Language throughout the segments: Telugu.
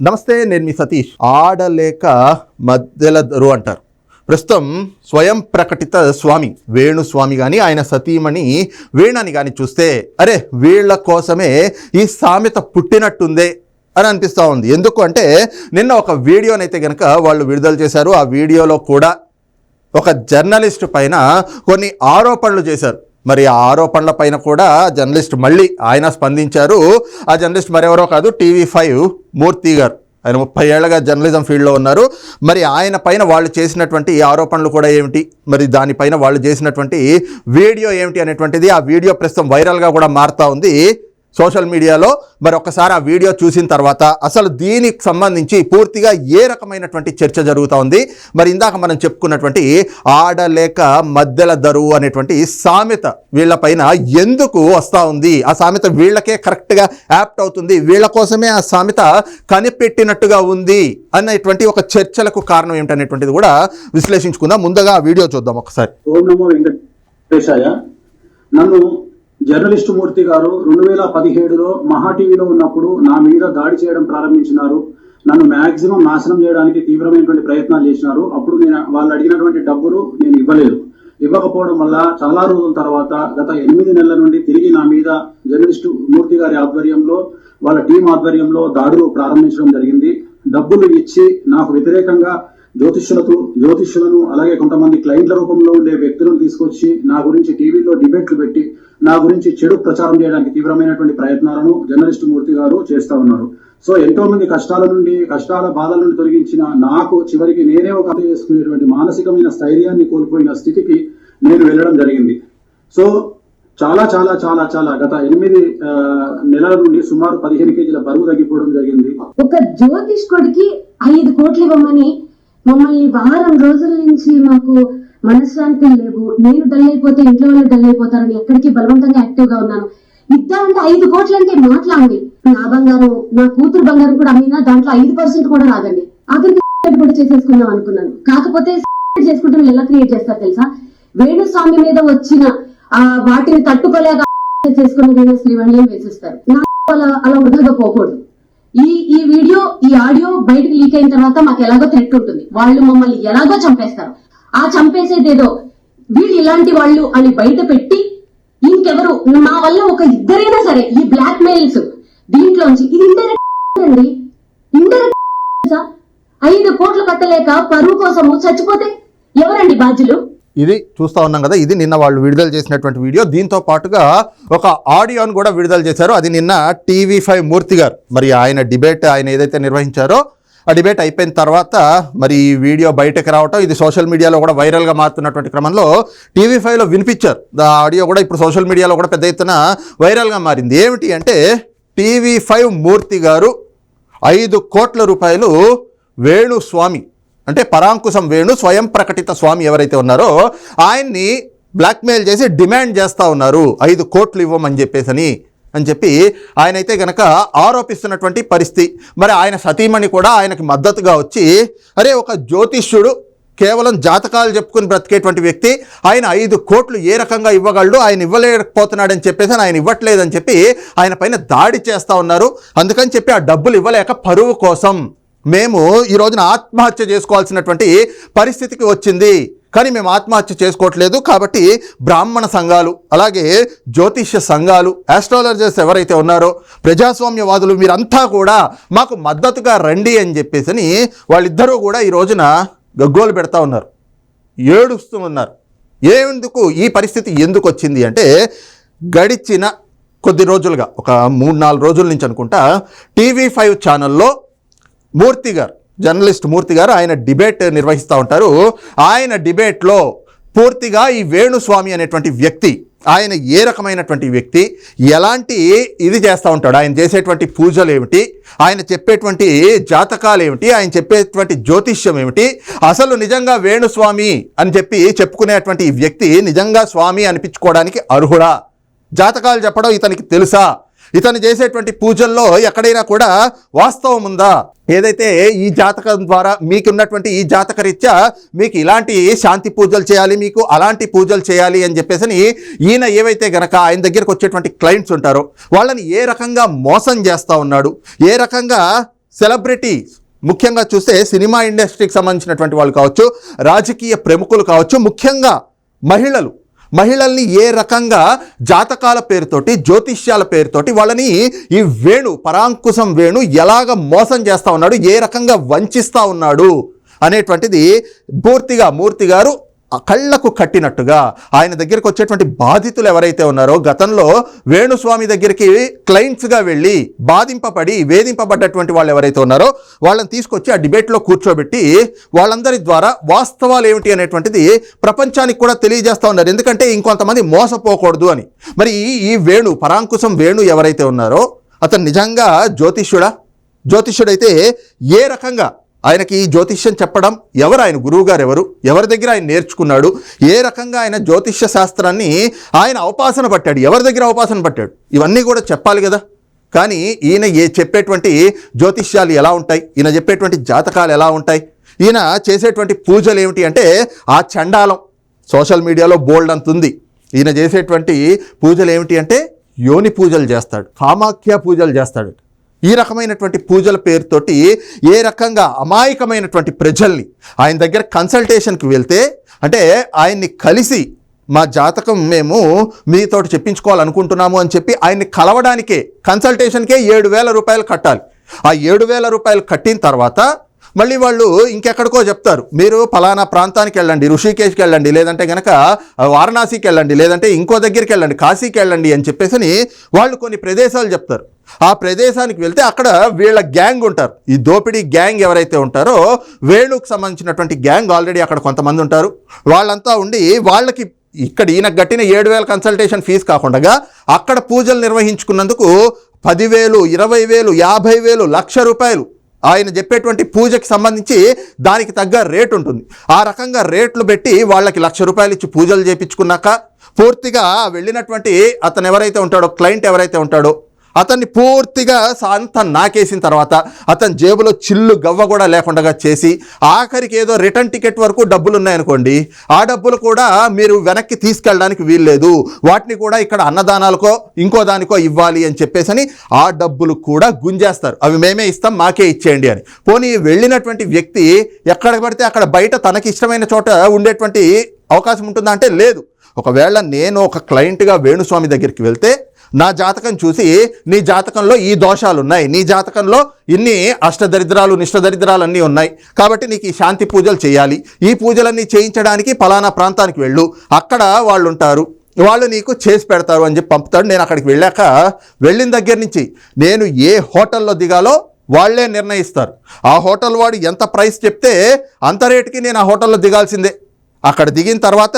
నమస్తే నేను మీ సతీష్. ఆడలేక మధ్యలదరు అంటారు. ప్రస్తుతం స్వయం ప్రకటిత స్వామి వేణు స్వామి కానీ ఆయన సతీమణి వీణని కానీ చూస్తే అరే వీళ్ళ కోసమే ఈ సామెత పుట్టినట్టుందే అని అనిపిస్తూ ఉంది. ఎందుకు అంటే నిన్న ఒక వీడియోనైతే కనుక వాళ్ళు విడుదల చేశారు. ఆ వీడియోలో కూడా ఒక జర్నలిస్ట్ పైన కొన్ని ఆరోపణలు చేశారు. మరి ఆ ఆరోపణల పైన కూడా జర్నలిస్ట్ మళ్ళీ ఆయన స్పందించారు. ఆ జర్నలిస్ట్ మరెవరో కాదు టీవీ ఫైవ్ మూర్తి గారు. ఆయన ముప్పై ఏళ్ళగా జర్నలిజం ఫీల్డ్లో ఉన్నారు. మరి ఆయన పైన వాళ్ళు చేసినటువంటి ఆరోపణలు కూడా ఏమిటి? మరి దానిపైన వాళ్ళు చేసినటువంటి వీడియో ఏమిటి అనేటువంటిది ఆ వీడియో ప్రస్తుతం వైరల్గా కూడా మారుతూ ఉంది. సోషల్ మీడియాలో మరి ఒకసారి ఆ వీడియో చూసిన తర్వాత అసలు దీనికి సంబంధించి పూర్తిగా ఏ రకమైనటువంటి చర్చ జరుగుతూ ఉంది? మరి ఇందాక మనం చెప్పుకున్నటువంటి ఆడలేక మధ్యల దరువు అనేటువంటి సామెత వీళ్ళపైన ఎందుకు వస్తూ ఉంది? ఆ సామెత వీళ్ళకే కరెక్ట్గా యాప్ట్ అవుతుంది. వీళ్ళ కోసమే ఆ సామెత కనిపెట్టినట్టుగా ఉంది అనేటువంటి ఒక చర్చలకు కారణం ఏమిటనేటువంటిది కూడా విశ్లేషించుకుందాం. ముందుగా ఆ వీడియో చూద్దాం ఒకసారి. నన్ను జర్నలిస్టు మూర్తి గారు రెండు వేల పదిహేడులో మహా టీవీలో ఉన్నప్పుడు నా మీద దాడి చేయడం ప్రారంభించినారు. నన్ను మ్యాక్సిమం నాశనం చేయడానికి తీవ్రమైనటువంటి ప్రయత్నాలు చేసినారు. అప్పుడు నేను వాళ్ళు అడిగినటువంటి డబ్బులు నేను ఇవ్వలేదు. ఇవ్వకపోవడం వల్ల చాలా రోజుల తర్వాత గత ఎనిమిది నెలల నుండి తిరిగి నా మీద జర్నలిస్టు మూర్తి గారి ఆధ్వర్యంలో వాళ్ళ టీం ఆధ్వర్యంలో దాడులు ప్రారంభించడం జరిగింది. డబ్బులు ఇచ్చి నాకు వ్యతిరేకంగా జ్యోతిష్యులతో జ్యోతిష్యులను అలాగే కొంతమంది క్లయింట్ల రూపంలో ఉండే వ్యక్తులను తీసుకొచ్చి నా గురించి టీవీలో డిబేట్లు పెట్టి నా గురించి చెడు ప్రచారం చేయడానికి తీవ్రమైనటువంటి ప్రయత్నాలను జర్నలిస్ట్ మూర్తి గారు చేస్తా ఉన్నారు. సో ఎంతో మంది కష్టాల నుండి కష్టాల బాధల నుండి తొలగించిన నాకు చివరికి నేనే ఒక చేసుకునేటువంటి మానసికమైన స్థైర్యాన్ని కోల్పోయిన స్థితికి నేను వెళ్ళడం జరిగింది. సో చాలా చాలా చాలా చాలా గత ఎనిమిది నెలల నుండి సుమారు పదిహేను కేజీల బరువు తగ్గిపోవడం జరిగింది. ఒక జ్యోతిష్కుడికి ఐదు కోట్లు ఇవ్వమని మమ్మల్ని వారం రోజుల నుంచి మాకు మనశ్శాంతి లేవు. నేను డల్ అయిపోతే ఇంట్లో వాళ్ళు డల్ అయిపోతారని ఎక్కడికి బలవంతంగా యాక్టివ్గా ఉన్నాను. ఇద్దామంటే ఐదు కోట్లు అంటే మాట్లాడండి నా బంగారం నా కూతురు బంగారం కూడా అమ్మినా దాంట్లో ఐదు పర్సెంట్ కూడా రాదండి. ఆఖరికి కూడా చేసేసుకుందాం అనుకున్నాను. కాకపోతే చేసుకుంటే ఎలా క్రియేట్ చేస్తారు తెలుసా? వేణుస్వామి మీద వచ్చిన ఆ వాటిని తట్టుకోలేక చేసుకున్న వేణు శ్రీవణ్యం వేసేస్తారు? నా అలా అలా వృధాగా పోకూడదు ఈ ఈ వీడియో ఈ ఆడియో బయటకు లీక్ అయిన తర్వాత మాకు ఎలాగో థ్రెట్ ఉంటుంది. వాళ్ళు మమ్మల్ని ఎలాగో చంపేస్తారు. ఆ చంపేసేది ఏదో వీళ్ళు ఇలాంటి వాళ్ళు అని బయట పెట్టి ఇంకెవరు మా వల్ల ఒక ఇద్దరైనా సరే ఈ బ్లాక్ మెయిల్స్ దీంట్లోంచి ఇది ఇండైరెక్ట్ అండి. ఇండైరెక్ట్ ఐదు కోట్లు కట్టలేక పరువు కోసము చచ్చిపోతే ఎవరండి బాధ్యులు? ఇది చూస్తూ ఉన్నాం కదా ఇది నిన్న వాళ్ళు విడుదల చేసినటువంటి వీడియో. దీంతో పాటుగా ఒక ఆడియోను కూడా విడుదల చేశారు. అది నిన్న టీవీ ఫైవ్ మూర్తి గారు. మరి ఆయన డిబేట్ ఆయన ఏదైతే నిర్వహించారో ఆ డిబేట్ అయిపోయిన తర్వాత మరి ఈ వీడియో బయటకు రావటం ఇది సోషల్ మీడియాలో కూడా వైరల్గా మారుతున్నటువంటి క్రమంలో టీవీ ఫైవ్లో వినిపించారు. ఆ ఆడియో కూడా ఇప్పుడు సోషల్ మీడియాలో కూడా పెద్ద ఎత్తున వైరల్గా మారింది. ఏమిటి అంటే టీవీ ఫైవ్ మూర్తి గారు ఐదు కోట్ల రూపాయలు వేణు స్వామి అంటే పరాంకుశం వేణు స్వయం ప్రకటిత స్వామి ఎవరైతే ఉన్నారో ఆయన్ని బ్లాక్మెయిల్ చేసి డిమాండ్ చేస్తూ ఉన్నారు. ఐదు కోట్లు ఇవ్వమని చెప్పేసని అని చెప్పి ఆయన అయితే గనక ఆరోపిస్తున్నటువంటి పరిస్థితి. మరి ఆయన సతీమణి కూడా ఆయనకి మద్దతుగా వచ్చి అరే ఒక జ్యోతిష్యుడు కేవలం జాతకాలు చెప్పుకుని బ్రతికేటువంటి వ్యక్తి ఆయన ఐదు కోట్లు ఏ రకంగా ఇవ్వగలడు ఆయన ఇవ్వలేకపోతున్నాడని చెప్పేసి ఆయన ఇవ్వట్లేదని చెప్పి ఆయన పైన దాడి చేస్తూ ఉన్నారు. అందుకని చెప్పి ఆ డబ్బులు ఇవ్వలేక పరువు కోసం మేము ఈ రోజున ఆత్మహత్య చేసుకోవాల్సినటువంటి పరిస్థితికి వచ్చింది. కానీ మేము ఆత్మహత్య చేసుకోవట్లేదు కాబట్టి బ్రాహ్మణ సంఘాలు అలాగే జ్యోతిష్య సంఘాలు ఆస్ట్రాలజర్స్ ఎవరైతే ఉన్నారో ప్రజాస్వామ్యవాదులు మీరంతా కూడా మాకు మద్దతుగా రండి అని చెప్పేసి వాళ్ళిద్దరూ కూడా ఈ రోజున గగ్గోలు పెడతా ఉన్నారు. ఏడుస్తూ ఉన్నారు. ఎందుకు? ఈ పరిస్థితి ఎందుకు వచ్చింది? అంటే గడిచిన కొద్ది రోజులుగా ఒక మూడు నాలుగు రోజుల నుంచి అనుకుంటా టీవీ ఫైవ్ ఛానల్లో మూర్తి గారు జర్నలిస్ట్ మూర్తి గారు ఆయన డిబేట్ నిర్వహిస్తూ ఉంటారు. ఆయన డిబేట్లో పూర్తిగా ఈ వేణుస్వామి అనేటువంటి వ్యక్తి ఆయన ఏ రకమైనటువంటి వ్యక్తి ఎలాంటి ఇది చేస్తూ ఉంటాడు ఆయన చేసేటువంటి పూజలు ఏమిటి ఆయన చెప్పేటువంటి జాతకాలు ఏమిటి ఆయన చెప్పేటువంటి జ్యోతిష్యం ఏమిటి అసలు నిజంగా వేణుస్వామి అని చెప్పి చెప్పుకునేటువంటి వ్యక్తి నిజంగా స్వామి అనిపించుకోవడానికి అర్హుడా? జాతకాలు చెప్పడం ఇతనికి తెలుసా? ఇతను చేసేటువంటి పూజల్లో ఎక్కడైనా కూడా వాస్తవం ఉందా? ఏదైతే ఈ జాతకం ద్వారా మీకున్నటువంటి ఈ జాతక రీత్యా మీకు ఇలాంటి శాంతి పూజలు చేయాలి మీకు అలాంటి పూజలు చేయాలి అని చెప్పేసి ఈయన ఏవైతే గనక ఆయన దగ్గరకు వచ్చేటువంటి క్లయింట్స్ ఉంటారో వాళ్ళని ఏ రకంగా మోసం చేస్తూ ఉన్నాడు ఏ రకంగా సెలబ్రిటీస్ ముఖ్యంగా చూస్తే సినిమా ఇండస్ట్రీకి సంబంధించినటువంటి వాళ్ళు కావచ్చు రాజకీయ ప్రముఖులు కావచ్చు ముఖ్యంగా మహిళలు మహిళల్ని ఏ రకంగా జాతకాల పేరుతోటి జ్యోతిష్యాల పేరుతోటి వాళ్ళని ఈ వేణు పరాంకుశం వేణు ఎలాగ మోసం చేస్తూ ఉన్నాడు ఏ రకంగా వంచిస్తూ ఉన్నాడు అనేటువంటిది పూర్తిగా మూర్తి గారు కళ్ళకు కట్టినట్టుగా ఆయన దగ్గరికి వచ్చేటువంటి బాధితులు ఎవరైతే ఉన్నారో గతంలో వేణుస్వామి దగ్గరికి క్లయింట్స్గా వెళ్ళి బాధింపబడి వేధింపబడ్డటువంటి వాళ్ళు ఎవరైతే ఉన్నారో వాళ్ళని తీసుకొచ్చి ఆ డిబేట్లో కూర్చోబెట్టి వాళ్ళందరి ద్వారా వాస్తవాలు ఏమిటి అనేటువంటిది ప్రపంచానికి కూడా తెలియజేస్తూ ఉన్నారు. ఎందుకంటే ఇంకొంతమంది మోసపోకూడదు అని. మరి ఈ- ఈ వేణు పరాంకుశం వేణు ఎవరైతే ఉన్నారో అతను నిజంగా జ్యోతిష్యుడా? జ్యోతిష్యుడైతే ఏ రకంగా ఆయనకి ఈ జ్యోతిష్యం చెప్పడం ఎవరు? ఆయన గురువు ఎవరు? ఎవరి దగ్గర ఆయన నేర్చుకున్నాడు? ఏ రకంగా ఆయన జ్యోతిష్య శాస్త్రాన్ని ఆయన అవపాసన పట్టాడు? ఎవరి దగ్గర అవపాసన పట్టాడు? ఇవన్నీ కూడా చెప్పాలి కదా. కానీ ఈయన ఏ చెప్పేటువంటి జ్యోతిష్యాలు ఎలా ఉంటాయి? ఈయన చెప్పేటువంటి జాతకాలు ఎలా ఉంటాయి? ఈయన చేసేటువంటి పూజలు ఏమిటి అంటే ఆ చండాలం. సోషల్ మీడియాలో బోల్డ్ అంతుంది ఈయన చేసేటువంటి పూజలు ఏమిటి అంటే యోని పూజలు చేస్తాడు. కామాఖ్య పూజలు చేస్తాడు. ఈ రకమైనటువంటి పూజల పేరుతోటి ఏ రకంగా అమాయకమైనటువంటి ప్రజల్ని ఆయన దగ్గర కన్సల్టేషన్కి వెళ్తే అంటే ఆయన్ని కలిసి మా జాతకం మేము మీతోటి చెప్పించుకోవాలనుకుంటున్నాము అని చెప్పి ఆయన్ని కలవడానికే కన్సల్టేషన్కే ఏడు వేల రూపాయలు కట్టాలి. ఆ ఏడు వేల రూపాయలు కట్టిన తర్వాత మళ్ళీ వాళ్ళు ఇంకెక్కడికో చెప్తారు మీరు ఫలానా ప్రాంతానికి వెళ్ళండి ఋషికేశ్కి వెళ్ళండి లేదంటే కనుక వారణాసికి వెళ్ళండి లేదంటే ఇంకో దగ్గరికి వెళ్ళండి కాశీకి వెళ్ళండి అని చెప్పేసి వాళ్ళు కొన్ని ప్రదేశాలు చెప్తారు. ఆ ప్రదేశానికి వెళ్తే అక్కడ వీళ్ళ గ్యాంగ్ ఉంటారు. ఈ దోపిడీ గ్యాంగ్ ఎవరైతే ఉంటారో వేణుకు సంబంధించినటువంటి గ్యాంగ్ ఆల్రెడీ అక్కడ కొంతమంది ఉంటారు. వాళ్ళంతా ఉండి వాళ్ళకి ఇక్కడ ఈయన కట్టిన ఏడు వేల కన్సల్టేషన్ ఫీజు కాకుండా అక్కడ పూజలు నిర్వహించుకున్నందుకు పదివేలు ఇరవై వేలు యాభై వేలు లక్ష రూపాయలు ఆయన చెప్పేటువంటి పూజకి సంబంధించి దానికి తగ్గ రేట్ ఉంటుంది. ఆ రకంగా రేట్లు పెట్టి వాళ్ళకి లక్ష రూపాయలు ఇచ్చి పూజలు చేయించుకున్నాక పూర్తిగా వెళ్ళినటువంటి అతను ఎవరైతే ఉంటాడో క్లయింట్ ఎవరైతే ఉంటాడో అతన్ని పూర్తిగా అంతా నాకేసిన తర్వాత అతని జేబులో చిల్లు గవ్వ కూడా లేకుండా చేసి ఆఖరికి ఏదో రిటర్న్ టికెట్ వరకు డబ్బులు ఉన్నాయనుకోండి ఆ డబ్బులు కూడా మీరు వెనక్కి తీసుకెళ్ళడానికి వీల్లేదు. వాటిని కూడా ఇక్కడ అన్నదానాలకో ఇంకో దానికో ఇవ్వాలి అని చెప్పేసి అని ఆ డబ్బులు కూడా గుంజేస్తారు. అవి మేమే ఇస్తాం మాకే ఇచ్చేయండి అని. పోనీ వెళ్ళినటువంటి వ్యక్తి ఎక్కడ పడితే అక్కడ బయట తనకి ఇష్టమైన చోట ఉండేటువంటి అవకాశం ఉంటుందా అంటే లేదు. ఒకవేళ నేను ఒక క్లయింట్గా వేణుస్వామి దగ్గరికి వెళ్తే నా జాతకం చూసి నీ జాతకంలో ఈ దోషాలు ఉన్నాయి నీ జాతకంలో ఇన్ని అష్టదరిద్రాలు నిష్టదరిద్రాలు అన్నీ ఉన్నాయి. కాబట్టి నీకు ఈ శాంతి పూజలు చేయాలి. ఈ పూజలన్నీ చేయించడానికి ఫలానా ప్రాంతానికి వెళ్ళు. అక్కడ వాళ్ళు ఉంటారు వాళ్ళు నీకు చేసి పెడతారు అని చెప్పి పంపుతాడు. నేను అక్కడికి వెళ్ళాక వెళ్ళిన దగ్గర నుంచి నేను ఏ హోటల్లో దిగాలో వాళ్ళే నిర్ణయిస్తారు. ఆ హోటల్ వాడు ఎంత ప్రైస్ చెప్తే అంత రేటుకి నేను ఆ హోటల్లో దిగాల్సిందే. అక్కడ దిగిన తర్వాత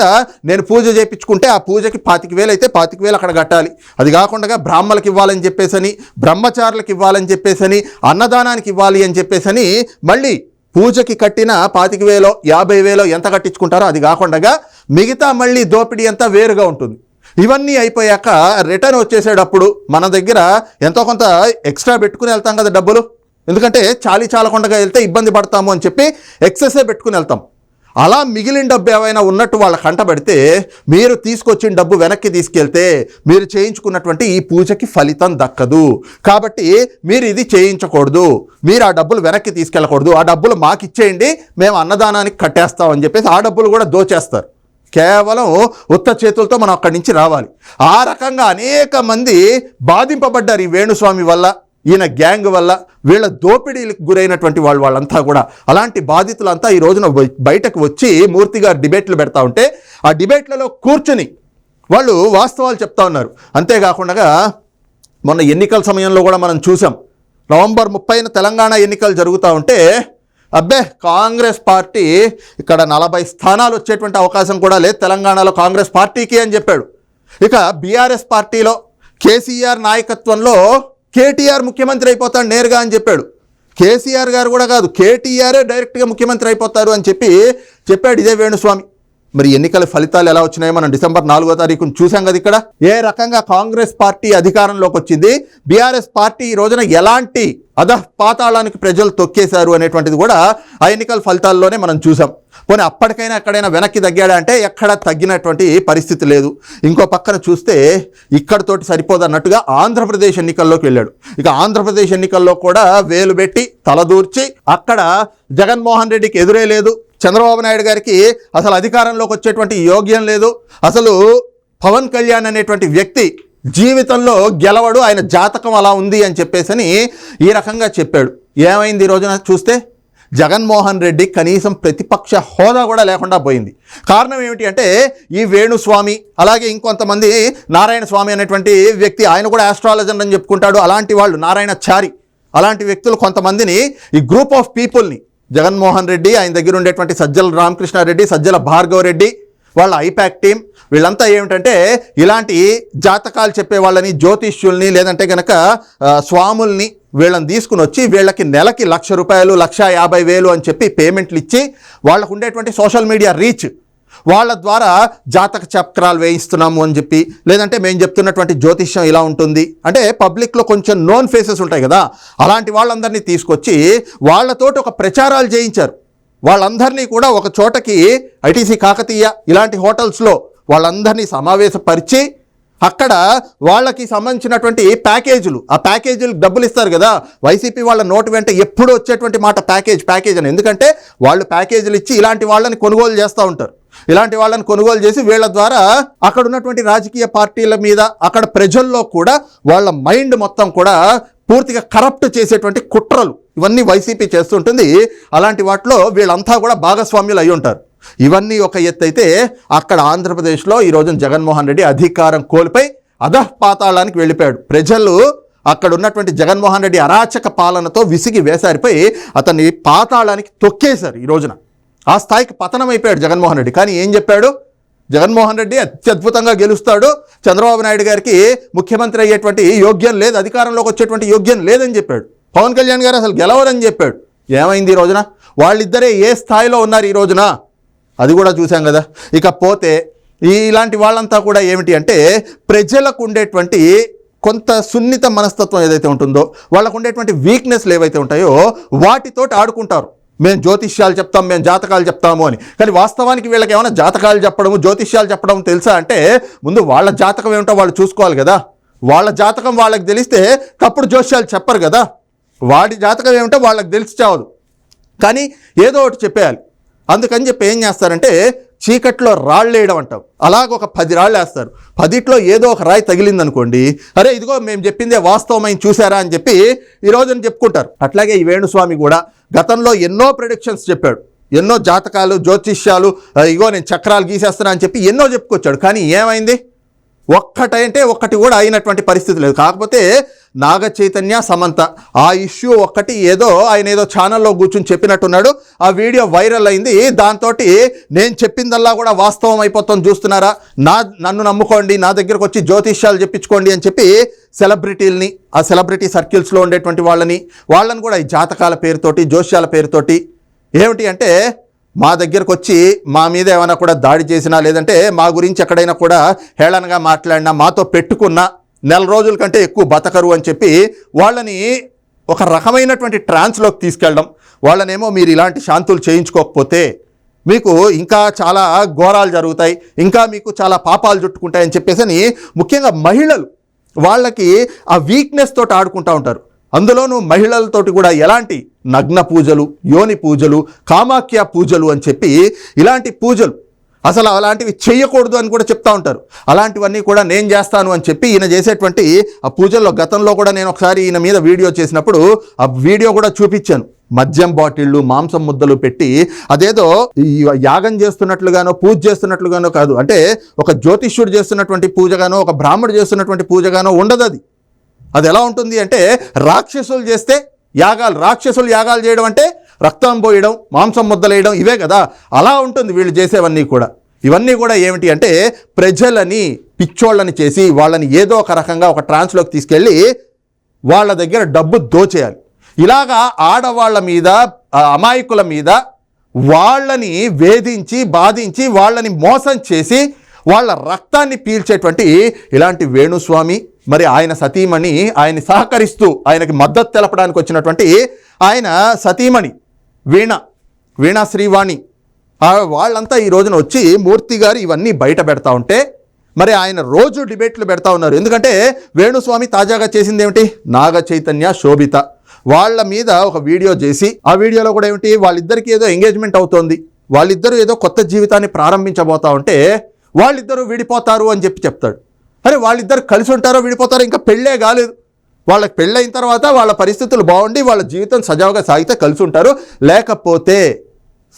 నేను పూజ చేయించుకుంటే ఆ పూజకి పాతిక వేలు అయితే పాతిక వేలు అక్కడ కట్టాలి. అది కాకుండా బ్రాహ్మణులకు ఇవ్వాలని చెప్పేసని బ్రహ్మచారులకు ఇవ్వాలని చెప్పేసని అన్నదానానికి ఇవ్వాలి అని చెప్పేసని మళ్ళీ పూజకి కట్టిన పాతిక వేలో యాభై వేలో ఎంత కట్టించుకుంటారో అది కాకుండా మిగతా మళ్ళీ దోపిడీ అంతా వేరుగా ఉంటుంది. ఇవన్నీ అయిపోయాక రిటర్న్ వచ్చేసేటప్పుడు మన దగ్గర ఎంతో కొంత ఎక్స్ట్రా పెట్టుకుని వెళ్తాం కదా డబ్బులు. ఎందుకంటే చాలీ చాలకుండా వెళ్తే ఇబ్బంది పడతాము అని చెప్పి ఎక్సెసే పెట్టుకుని వెళ్తాం. అలా మిగిలిన డబ్బు ఏమైనా ఉన్నట్టు వాళ్ళ కంటబడితే మీరు తీసుకొచ్చిన డబ్బు వెనక్కి తీసుకెళ్తే మీరు చేయించుకున్నటువంటి ఈ పూజకి ఫలితం దక్కదు. కాబట్టి మీరు ఇది చేయించకూడదు. మీరు ఆ డబ్బులు వెనక్కి తీసుకెళ్ళకూడదు. ఆ డబ్బులు మాకు ఇచ్చేయండి మేము అన్నదానానికి కట్టేస్తామని చెప్పేసి ఆ డబ్బులు కూడా దోచేస్తారు. కేవలం ఉత్త చేతులతో మనం అక్కడి నుంచి రావాలి. ఆ రకంగా అనేక మంది బాధింపబడ్డారు ఈ వేణుస్వామి వల్ల. ఈయన గ్యాంగ్ వల్ల వీళ్ళ దోపిడీలకు గురైనటువంటి వాళ్ళు వాళ్ళంతా కూడా. అలాంటి బాధితులంతా ఈ రోజున బయ- బయటకు వచ్చి మూర్తిగా డిబేట్లు పెడతా ఉంటే ఆ డిబేట్లలో కూర్చుని వాళ్ళు వాస్తవాలు చెప్తా ఉన్నారు. అంతేకాకుండా మొన్న ఎన్నికల సమయంలో కూడా మనం చూసాం. నవంబర్ ముప్పైన తెలంగాణ ఎన్నికలు జరుగుతూ ఉంటే అబ్బే కాంగ్రెస్ పార్టీ ఇక్కడ నలభై స్థానాలు వచ్చేటువంటి అవకాశం కూడా లేదు. తెలంగాణలో కాంగ్రెస్ పార్టీకి అని చెప్పాడు. ఇక బీఆర్ఎస్ పార్టీలో కేసీఆర్ నాయకత్వంలో కేటీఆర్ ముఖ్యమంత్రి అయిపోతాడు నేరుగా అని చెప్పాడు. కేసీఆర్ గారు కూడా కాదు కేటీఆరే డైరెక్ట్గా ముఖ్యమంత్రి అయిపోతారు అని చెప్పి చెప్పాడు ఇదే వేణుస్వామి. మరి ఎన్నికల ఫలితాలు ఎలా వచ్చినాయో మనం డిసెంబర్ నాలుగో తారీఖును చూసాం కదా ఇక్కడ. ఏ రకంగా కాంగ్రెస్ పార్టీ అధికారంలోకి వచ్చింది? బీఆర్ఎస్ పార్టీ ఈ రోజున ఎలాంటి అధః పాతాళానికి ప్రజలు తొక్కేశారు అనేటువంటిది కూడా ఆ ఎన్నికల ఫలితాల్లోనే మనం చూసాం పోనీ అప్పటికైనా ఎక్కడైనా వెనక్కి తగ్గాడా అంటే ఎక్కడ తగ్గినటువంటి పరిస్థితి లేదు. ఇంకో పక్కన చూస్తే ఇక్కడతోటి సరిపోదన్నట్టుగా ఆంధ్రప్రదేశ్ ఎన్నికల్లోకి వెళ్ళాడు. ఇక ఆంధ్రప్రదేశ్ ఎన్నికల్లో కూడా వేలు పెట్టి తలదూర్చి అక్కడ జగన్మోహన్ రెడ్డికి ఎదురే లేదు. చంద్రబాబు నాయుడు గారికి అసలు అధికారంలోకి వచ్చేటువంటి యోగ్యం లేదు. అసలు పవన్ కళ్యాణ్ అనేటువంటి వ్యక్తి జీవితంలో గెలవడు ఆయన జాతకం అలా ఉంది అని చెప్పేసని ఈ రకంగా చెప్పాడు. ఏమైంది ఈ రోజున చూస్తే? జగన్మోహన్ రెడ్డి కనీసం ప్రతిపక్ష హోదా కూడా లేకుండా పోయింది. కారణం ఏమిటి అంటే ఈ వేణుస్వామి అలాగే ఇంకొంతమంది నారాయణ స్వామి అనేటువంటి వ్యక్తి ఆయన కూడా ఆస్ట్రాలజర్ అని చెప్పుకుంటాడు. అలాంటి వాళ్ళు నారాయణ చారి అలాంటి వ్యక్తులు కొంతమందిని ఈ గ్రూప్ ఆఫ్ పీపుల్ని జగన్మోహన్ రెడ్డి ఆయన దగ్గర ఉండేటువంటి సజ్జల రామకృష్ణారెడ్డి సజ్జల భార్గవ రెడ్డి వాళ్ళ ఐపాక్ టీం వీళ్ళంతా ఏమిటంటే ఇలాంటి జాతకాలు చెప్పే వాళ్ళని జ్యోతిష్యుల్ని లేదంటే గనక స్వాముల్ని వీళ్ళని తీసుకుని వచ్చి వీళ్ళకి నెలకి లక్ష రూపాయలు లక్ష యాభై వేలు అని చెప్పి పేమెంట్లు ఇచ్చి వాళ్ళకు ఉండేటువంటి సోషల్ మీడియా రీచ్ వాళ్ళ ద్వారా జాతక చక్రాలు వేయిస్తున్నాము అని చెప్పి లేదంటే మేము చెప్తున్నటువంటి జ్యోతిష్యం ఇలా ఉంటుంది. అంటే పబ్లిక్లో కొంచెం నోన్ ఫేసెస్ ఉంటాయి కదా అలాంటి వాళ్ళందరినీ తీసుకొచ్చి వాళ్ళతోటి ఒక ప్రచారాలు చేయించారు. వాళ్ళందరినీ కూడా ఒక చోటకి ఐటీసీ కాకతీయ ఇలాంటి హోటల్స్లో వాళ్ళందరినీ సమావేశపరిచి అక్కడ వాళ్ళకి సంబంధించినటువంటి ప్యాకేజీలు ఆ ప్యాకేజీలు డబ్బులు ఇస్తారు కదా వైసీపీ వాళ్ళ నోటు వెంట ఎప్పుడు వచ్చేటువంటి మాట ప్యాకేజ్ ప్యాకేజ్ అని. ఎందుకంటే వాళ్ళు ప్యాకేజీలు ఇచ్చి ఇలాంటి వాళ్ళని కొనుగోలు చేస్తూ ఉంటారు. ఇలాంటి వాళ్ళని కొనుగోలు చేసి వీళ్ళ ద్వారా అక్కడ ఉన్నటువంటి రాజకీయ పార్టీల మీద అక్కడ ప్రజల్లో కూడా వాళ్ళ మైండ్ మొత్తం కూడా పూర్తిగా కరప్ట్ చేసేటువంటి కుట్రలు ఇవన్నీ వైసీపీ చేస్తుంటుంది. అలాంటి వాటిలో వీళ్ళంతా కూడా భాగస్వామ్యులు అయి ఉంటారు. ఇవన్నీ ఒక ఎత్తు అయితే అక్కడ ఆంధ్రప్రదేశ్లో ఈ రోజున జగన్మోహన్ రెడ్డి అధికారం కోల్పోయి అధః పాతాళానికి వెళ్ళిపోయాడు. ప్రజలు అక్కడ ఉన్నటువంటి జగన్మోహన్ రెడ్డి అరాచక పాలనతో విసిగి వేసారిపోయి అతన్ని పాతాళానికి తొక్కేశారు ఈ రోజున. ఆ స్థాయికి పతనం అయిపోయాడు జగన్మోహన్ రెడ్డి. కానీ ఏం చెప్పాడు? జగన్మోహన్ రెడ్డి అత్యద్భుతంగా గెలుస్తాడు. చంద్రబాబు నాయుడు గారికి ముఖ్యమంత్రి అయ్యేటువంటి యోగ్యం లేదు అధికారంలోకి వచ్చేటువంటి యోగ్యం లేదని చెప్పాడు. పవన్ కళ్యాణ్ గారు అసలు గెలవరని చెప్పాడు. ఏమైంది ఈ రోజున? వాళ్ళిద్దరే ఏ స్థాయిలో ఉన్నారు ఈ రోజున? అది కూడా చూసాం కదా. ఇక పోతే ఈ ఇలాంటి వాళ్ళంతా కూడా ఏమిటి అంటే ప్రజలకు ఉండేటువంటి కొంత సున్నిత మనస్తత్వం ఏదైతే ఉంటుందో వాళ్ళకు ఉండేటువంటి వీక్నెస్లు ఏవైతే ఉంటాయో వాటితోటి ఆడుకుంటారు. మేము జ్యోతిష్యాలు చెప్తాం మేము జాతకాలు చెప్తాము అని. కానీ వాస్తవానికి వీళ్ళకి ఏమైనా జాతకాలు చెప్పడము జ్యోతిష్యాలు చెప్పడం తెలుసా అంటే ముందు వాళ్ళ జాతకం ఏమిటో వాళ్ళు చూసుకోవాలి కదా. వాళ్ళ జాతకం వాళ్ళకి తెలిస్తే తప్పుడు జ్యోతిష్యాలు చెప్పరు కదా. వాడి జాతకం ఏమిటో వాళ్ళకి తెలిసి చావదు. కానీ ఏదో ఒకటి చెప్పేయాలి. అందుకని చెప్పి ఏం చేస్తారంటే చీకట్లో రాళ్ళు వేయడం అంటాం. అలాగ ఒక పది రాళ్ళు వేస్తారు. పదిట్లో ఏదో ఒక రాయి తగిలిందనుకోండి అరే ఇదిగో మేము చెప్పిందే వాస్తవమైన చూసారా అని చెప్పి ఈ రోజున చెప్పుకుంటారు. అట్లాగే ఈ వేణుస్వామి కూడా గతంలో ఎన్నో ప్రిడిక్షన్స్ చెప్పాడు. ఎన్నో జాతకాలు జ్యోతిష్యాలు ఇగో నేను చక్రాలు గీసేస్తున్నా అని చెప్పి ఎన్నో చెప్పుకొచ్చాడు. కానీ ఏమైంది? ఒక్కటంటే ఒక్కటి కూడా అయినటువంటి పరిస్థితి లేదు. కాకపోతే నాగ చైతన్య సమంత. ఆ ఇష్యూ ఒక్కటి ఏదో ఆయన ఏదో ఛానల్లో కూర్చుని చెప్పినట్టున్నాడు. ఆ వీడియో వైరల్ అయింది. దాంతో నేను చెప్పిందల్లా కూడా వాస్తవం అయిపోతుంది చూస్తున్నారా? నా నన్ను నమ్ముకోండి నా దగ్గరకు వచ్చి జ్యోతిష్యాలు చెప్పించుకోండి అని చెప్పి సెలబ్రిటీలని ఆ సెలబ్రిటీ సర్కిల్స్లో ఉండేటువంటి వాళ్ళని వాళ్ళని కూడా ఈ జాతకాల పేరుతోటి జోష్యాల పేరుతోటి ఏమిటి అంటే మా దగ్గరకు వచ్చి మా మీద ఏమైనా కూడా దాడి చేసినా లేదంటే మా గురించి ఎక్కడైనా కూడా హేళనగా మాట్లాడినా మాతో పెట్టుకున్నా నెల రోజుల కంటే ఎక్కువ బతకరు అని చెప్పి వాళ్ళని ఒక రకమైనటువంటి ట్రాన్స్లోకి తీసుకెళ్ళడం. వాళ్ళనేమో మీరు ఇలాంటి శాంతులు చేయించుకోకపోతే మీకు ఇంకా చాలా ఘోరాలు జరుగుతాయి ఇంకా మీకు చాలా పాపాలు చుట్టుకుంటాయని చెప్పేసి అని ముఖ్యంగా మహిళలు వాళ్ళకి ఆ వీక్నెస్ తోటి ఆడుకుంటూ ఉంటారు. అందులోనూ మహిళలతోటి కూడా ఎలాంటి నగ్న పూజలు యోని పూజలు కామాఖ్య పూజలు అని చెప్పి ఇలాంటి పూజలు అసలు అలాంటివి చేయకూడదు అని కూడా చెప్తా ఉంటారు. అలాంటివన్నీ కూడా నేను చేస్తాను అని చెప్పి ఈయన చేసేటువంటి ఆ పూజల్లో గతంలో కూడా నేను ఒకసారి ఈయన మీద వీడియో చేసినప్పుడు ఆ వీడియో కూడా చూపించాను. మద్యం బాటిళ్ళు మాంసం ముద్దలు పెట్టి అదేదో ఈ యాగం చేస్తున్నట్లుగానో పూజ చేస్తున్నట్లుగానో కాదు. అంటే ఒక జ్యోతిష్యుడు చేస్తున్నటువంటి పూజగానో ఒక బ్రాహ్మడు చేస్తున్నటువంటి పూజగానో ఉండదు అది. అది ఎలా ఉంటుంది అంటే రాక్షసులు చేస్తే యాగాలు రాక్షసులు యాగాలు చేయడం అంటే రక్తం పోయడం మాంసం ముద్దలేయడం ఇవే కదా. అలా ఉంటుంది వీళ్ళు చేసేవన్నీ కూడా. ఇవన్నీ కూడా ఏమిటి అంటే ప్రజలని పిచ్చోళ్ళని చేసి వాళ్ళని ఏదో ఒక రకంగా ఒక ట్రాన్స్లోకి తీసుకెళ్ళి వాళ్ళ దగ్గర డబ్బు దోచేయాలి. ఇలాగా ఆడవాళ్ళ మీద అమాయకుల మీద వాళ్ళని వేధించి బాధించి వాళ్ళని మోసం చేసి వాళ్ళ రక్తాన్ని పీల్చేటువంటి ఇలాంటి వేణుస్వామి మరి ఆయన సతీమణి ఆయన్ని సహకరిస్తూ ఆయనకి మద్దతు తెలపడానికి వచ్చినటువంటి ఆయన సతీమణి వీణ వీణా శ్రీవాణి. వాళ్ళంతా ఈ రోజున వచ్చి మూర్తి గారు ఇవన్నీ బయట పెడతా ఉంటే మరి ఆయన రోజు డిబేట్లు పెడతా ఉన్నారు. ఎందుకంటే వేణుస్వామి తాజాగా చేసింది ఏమిటి? నాగ చైతన్య శోభిత. వాళ్ళ మీద ఒక వీడియో చేసి ఆ వీడియోలో కూడా ఏమిటి? వాళ్ళిద్దరికి ఏదో ఎంగేజ్మెంట్ అవుతోంది. వాళ్ళిద్దరూ ఏదో కొత్త జీవితాన్ని ప్రారంభించబోతా ఉంటే వాళ్ళిద్దరూ విడిపోతారు అని చెప్పి చెప్తాడు. అరే వాళ్ళిద్దరు కలిసి ఉంటారో విడిపోతారో ఇంకా పెళ్ళే కాలేదు. వాళ్ళకి పెళ్ళైన తర్వాత వాళ్ళ పరిస్థితులు బాగుండి వాళ్ళ జీవితం సజావుగా సాగితే కలిసి ఉంటారు. లేకపోతే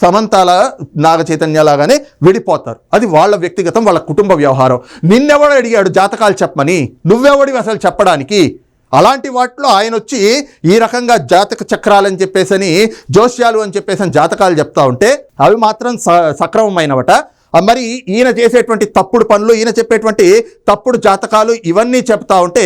సమంతాల నాగ లాగానే విడిపోతారు. అది వాళ్ళ వ్యక్తిగతం వాళ్ళ కుటుంబ వ్యవహారం. నిన్నెవడు అడిగాడు జాతకాలు చెప్పమని. నువ్వెవడివి అసలు చెప్పడానికి? అలాంటి వాటిలో ఆయన వచ్చి ఈ రకంగా జాతక చక్రాలని చెప్పేసని జోస్యాలు అని చెప్పేసి జాతకాలు చెప్తా ఉంటే అవి మాత్రం స- సక్రమమైనవట. మరి ఈయన చేసేటువంటి తప్పుడు పనులు ఈయన చెప్పేటువంటి తప్పుడు జాతకాలు ఇవన్నీ చెప్తా ఉంటే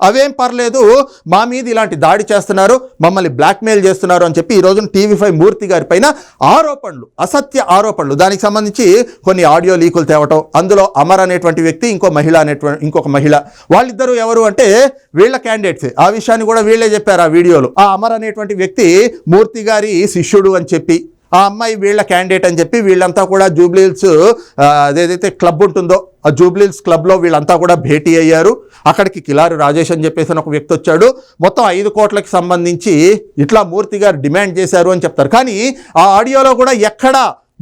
అవేం పర్లేదు మా మీద ఇలాంటి దాడి చేస్తున్నారు మమ్మల్ని బ్లాక్మెయిల్ చేస్తున్నారు అని చెప్పి ఈ రోజున టీవీ ఫైవ్ మూర్తి గారి పైన ఆరోపణలు అసత్య ఆరోపణలు దానికి సంబంధించి కొన్ని ఆడియో లీకులు తేవటం అందులో అమర్ అనేటువంటి వ్యక్తి ఇంకో మహిళ అనేటువంటి ఇంకొక మహిళ. వాళ్ళిద్దరూ ఎవరు అంటే వీళ్ళ క్యాండిడేట్స్ ఆ విషయాన్ని కూడా వీళ్ళే చెప్పారు ఆ వీడియోలో. ఆ అమర్ అనేటువంటి వ్యక్తి మూర్తి గారి శిష్యుడు అని చెప్పి ఆ అమ్మాయి వీళ్ళ క్యాండిడేట్ అని చెప్పి వీళ్ళంతా కూడా జూబ్లీహిల్స్ అదేదైతే క్లబ్ ఉంటుందో ఆ జూబ్లీహిల్స్ క్లబ్లో వీళ్ళంతా కూడా భేటీ అయ్యారు. అక్కడికి కిలారి రాజేష్ అని చెప్పేసి ఒక వ్యక్తి వచ్చాడు. మొత్తం ఐదు కోట్లకి సంబంధించి ఇట్లా మూర్తి గారు డిమాండ్ చేశారు అని చెప్తారు. కానీ ఆ ఆడియోలో కూడా ఎక్కడ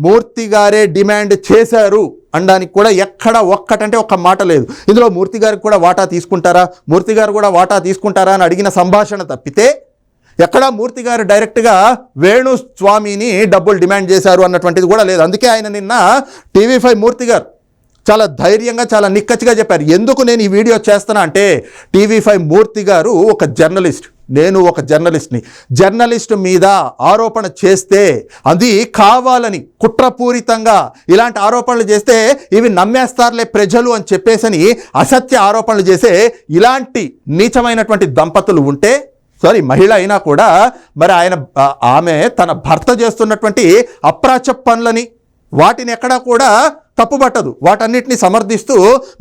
మూర్తి గారే డిమాండ్ చేశారు అనడానికి కూడా ఎక్కడ ఒక్కటంటే ఒక్క మాట లేదు. ఇందులో మూర్తి గారికి కూడా వాటా తీసుకుంటారా? మూర్తి గారు కూడా వాటా తీసుకుంటారా అని అడిగిన సంభాషణ తప్పితే ఎక్కడా మూర్తి గారు డైరెక్ట్గా వేణు స్వామిని డబ్బులు డిమాండ్ చేశారు అన్నటువంటిది కూడా లేదు. అందుకే ఆయన నిన్న టీవీ ఫైవ్ మూర్తి గారు చాలా ధైర్యంగా చాలా నిక్కచ్చిగా చెప్పారు. ఎందుకు నేను ఈ వీడియో చేస్తున్నా అంటే టీవీ ఫైవ్ మూర్తి గారు ఒక జర్నలిస్ట్. నేను ఒక జర్నలిస్ట్ని. జర్నలిస్ట్ మీద ఆరోపణ చేస్తే అది కావాలని కుట్రపూరితంగా ఇలాంటి ఆరోపణలు చేస్తే ఇవి నమ్మేస్తారులే ప్రజలు అని చెప్పేసని అసత్య ఆరోపణలు చేసే ఇలాంటి నీచమైనటువంటి దంపతులు ఉంటే సారీ మహిళ అయినా కూడా మరి ఆయన ఆమె తన భర్త చేస్తున్నటువంటి అప్రాచ పనులని వాటిని ఎక్కడా కూడా తప్పుపట్టదు. వాటన్నిటిని సమర్థిస్తూ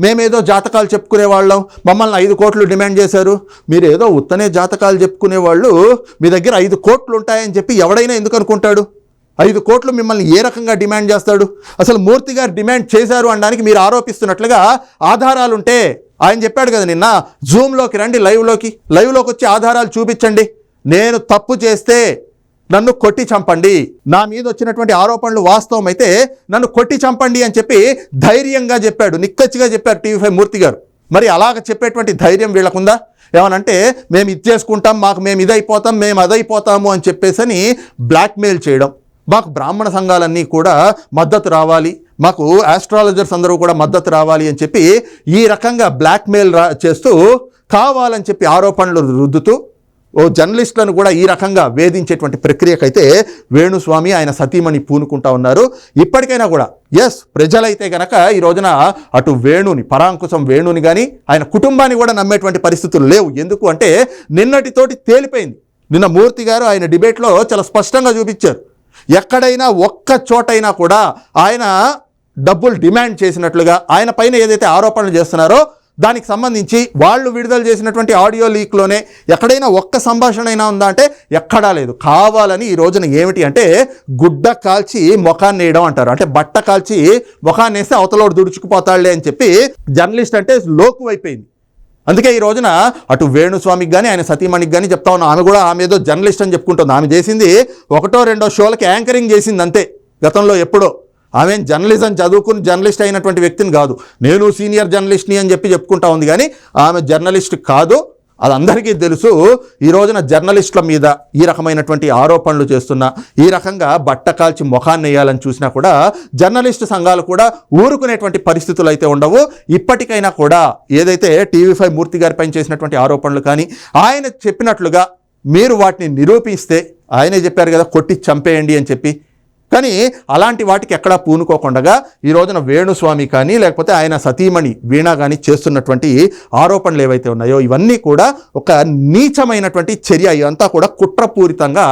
మేమేదో జాతకాలు చెప్పుకునే వాళ్ళం. మమ్మల్ని ఐదు కోట్లు డిమాండ్ చేశారు. మీరు ఏదో ఉత్తనే జాతకాలు చెప్పుకునే వాళ్ళు. మీ దగ్గర ఐదు కోట్లు ఉంటాయని చెప్పి ఎవడైనా ఎందుకు అనుకుంటాడు? ఐదు కోట్లు మిమ్మల్ని ఏ రకంగా డిమాండ్ చేస్తాడు? అసలు మూర్తి గారు డిమాండ్ చేశారు అనడానికి మీరు ఆరోపిస్తున్నట్లుగా ఆధారాలు ఉంటే ఆయన చెప్పాడు కదా నిన్న జూమ్లోకి రండి లైవ్లోకి లైవ్లోకి వచ్చి ఆధారాలు చూపించండి. నేను తప్పు చేస్తే నన్ను కొట్టి చంపండి. నా మీద వచ్చినటువంటి ఆరోపణలు వాస్తవం అయితే నన్ను కొట్టి చంపండి అని చెప్పి ధైర్యంగా చెప్పాడు నిక్కచ్చిగా చెప్పారు టీవీ ఫైవ్ మూర్తి గారు. మరి అలాగ చెప్పేటువంటి ధైర్యం వీళ్ళకుందా? ఏమనంటే మేము ఇది చేసుకుంటాం మాకు మేము ఇదైపోతాం మేము అదైపోతాము అని చెప్పేసని బ్లాక్మెయిల్ చేయడం. మాకు బ్రాహ్మణ సంఘాలన్నీ కూడా మద్దతు రావాలి మాకు ఆస్ట్రాలజర్స్ అందరూ కూడా మద్దతు రావాలి అని చెప్పి ఈ రకంగా బ్లాక్మెయిల్ రా చేస్తూ కావాలని చెప్పి ఆరోపణలు రుద్దుతూ ఓ జర్నలిస్టులను కూడా ఈ రకంగా వేధించేటువంటి ప్రక్రియకైతే వేణుస్వామి ఆయన సతీమణి పూనుకుంటా ఉన్నారు. ఇప్పటికైనా కూడా ఎస్ ప్రజలైతే గనక ఈ రోజున అటు వేణుని పరాంకుశం వేణుని కానీ ఆయన కుటుంబాన్ని కూడా నమ్మేటువంటి పరిస్థితులు లేవు. ఎందుకు అంటే నిన్నటితోటి తేలిపోయింది. నిన్న మూర్తి గారు ఆయన డిబేట్లో చాలా స్పష్టంగా చూపించారు. ఎక్కడైనా ఒక్క చోటైనా కూడా ఆయన డబ్బులు డిమాండ్ చేసినట్లుగా ఆయన పైన ఏదైతే ఆరోపణలు చేస్తున్నారో దానికి సంబంధించి వాళ్ళు విడుదల చేసినటువంటి ఆడియో లీక్లోనే ఎక్కడైనా ఒక్క సంభాషణ అయినా ఉందా అంటే ఎక్కడా లేదు. కావాలని ఈ రోజున ఏమిటి అంటే గుడ్డ కాల్చి ముఖాన్ని వేయడం అంటారు. అంటే బట్ట కాల్చి ముఖాన్ని వేస్తే అవతలోడు దుడుచుకుపోతాడులే అని చెప్పి జర్నలిస్ట్ అంటే లోకు అయిపోయింది అందుకే ఈ రోజున అటు వేణుస్వామికి కానీ ఆయన సతీమణికి కానీ చెప్తా ఉన్నా ఆమె కూడా ఆమె ఏదో జర్నలిస్ట్ అని చెప్పుకుంటుంది. ఆమె చేసింది ఒకటో రెండో షోలకి యాంకరింగ్ చేసింది అంతే గతంలో ఎప్పుడో. ఆమె జర్నలిజం చదువుకుని జర్నలిస్ట్ అయినటువంటి వ్యక్తిని కాదు. నేను సీనియర్ జర్నలిస్ట్ని అని చెప్పి చెప్పుకుంటా ఉంది కానీ ఆమె జర్నలిస్ట్ కాదు. అది అందరికీ తెలుసు ఈ రోజున జర్నలిస్టుల మీద ఈ రకమైనటువంటి ఆరోపణలు చేస్తున్న ఈ రకంగా బట్ట కాల్చి ముఖాన్ని వేయాలని చూసినా కూడా జర్నలిస్టు సంఘాలు కూడా ఊరుకునేటువంటి పరిస్థితులు అయితే ఉండవు. ఇప్పటికైనా కూడా ఏదైతే టీవీ ఫైవ్ మూర్తి గారి పైన చేసినటువంటి ఆరోపణలు కానీ ఆయన చెప్పినట్లుగా మీరు వాటిని నిరూపిస్తే ఆయనే చెప్పారు కదా కొట్టి చంపేయండి అని చెప్పి కానీ అలాంటి వాటికి ఎక్కడా పూనుకోకుండా ఈ రోజున వేణుస్వామి కానీ లేకపోతే ఆయన సతీమణి వీణ కానీ చేస్తున్నటువంటి ఆరోపణలు ఏవైతే ఉన్నాయో ఇవన్నీ కూడా ఒక నీచమైనటువంటి చర్య. ఇవంతా కూడా కుట్రపూరితంగా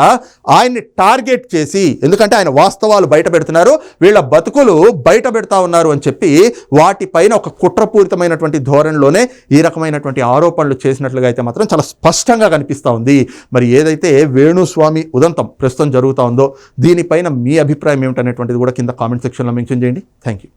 ఆయన్ని టార్గెట్ చేసి ఎందుకంటే ఆయన వాస్తవాలు బయట పెడుతున్నారు వీళ్ళ బతుకులు బయట పెడతా ఉన్నారు అని చెప్పి వాటిపైన ఒక కుట్రపూరితమైనటువంటి ధోరణిలోనే ఈ రకమైనటువంటి ఆరోపణలు చేసినట్లుగా అయితే మాత్రం చాలా స్పష్టంగా కనిపిస్తూ ఉంది. మరి ఏదైతే వేణుస్వామి ఉదంతం ప్రస్తుతం జరుగుతూ ఉందో దీనిపైన మీ అభిప్రాయం ఏమిటనేటువంటిది కూడా కింద కామెంట్ సెక్షన్లో మెన్షన్ చేయండి. Thank you